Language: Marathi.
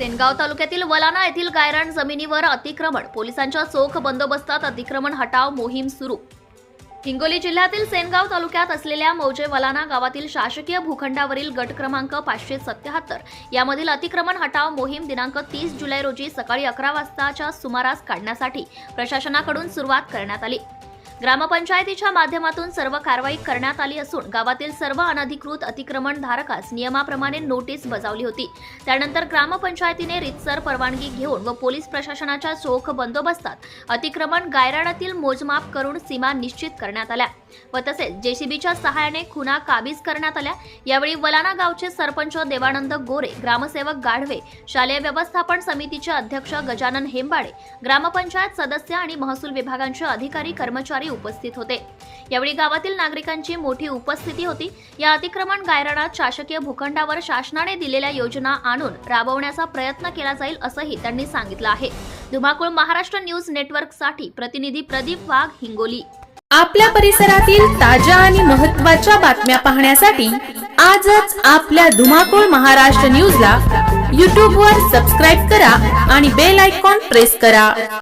सेनगाव तालुक्यातील वलाना येथील गायरान जमिनीवर अतिक्रमण. पोलिसांच्या चोख बंदोबस्तात अतिक्रमण हटाव मोहीम सुरू. हिंगोली जिल्ह्यातील सेनगाव तालुक्यात असलेल्या मौजे वलाना गावातील शासकीय भूखंडावरील गट क्रमांक पाचशे सत्याहत्तर यामधील अतिक्रमण हटाव मोहीम दिनांक तीस जुलै रोजी सकाळी अकरा वाजताच्या सुमारास काढण्यासाठी प्रशासनाकडून सुरुवात करण्यात आली. ग्रामपंचायतीच्या माध्यमातून सर्व कारवाई करण्यात आली असून गावातील सर्व अनधिकृत अतिक्रमण धारकास नियमाप्रमाणे नोटीस बजावली होती. त्यानंतर ग्रामपंचायतीने रितसर परवानगी घेऊन व पोलीस प्रशासनाच्या चोख बंदोबस्तात अतिक्रमण गायराणातील मोजमाप करून सीमा निश्चित करण्यात आल्या व तसेच जेसीबीच्या सहाय्याने खुना काबीज करण्यात आल्या. यावेळी वलाना गावचे सरपंच देवानंद गोरे ग्रामसेवक गाढवे शालेय व्यवस्थापन समितीचे अध्यक्ष गजानन हेंबाडे ग्रामपंचायत सदस्य आणि महसूल विभागांचे अधिकारी कर्मचारी उपस्थित होते. यावेळी गावातील नागरिकांची मोठी उपस्थिती होती. या अतिक्रमण गायरानात शासकीय भूखंडावर शासनाने दिलेल्या योजना आणून राबवण्याचा प्रयत्न केला जाईल असंही त्यांनी सांगितलं आहे. धुमाकूळ महाराष्ट्र न्यूज नेटवर्कसाठी प्रतिनिधी प्रदीप वाघ हिंगोली. आपल्या परिसरातील ताज्या आणि महत्त्वाच्या बातम्या पाहण्यासाठी आजच आपल्या धुमाकूळ महाराष्ट्र न्यूजला यूट्यूबवर सबस्क्राईब करा आणि बेल आयकॉन प्रेस करा.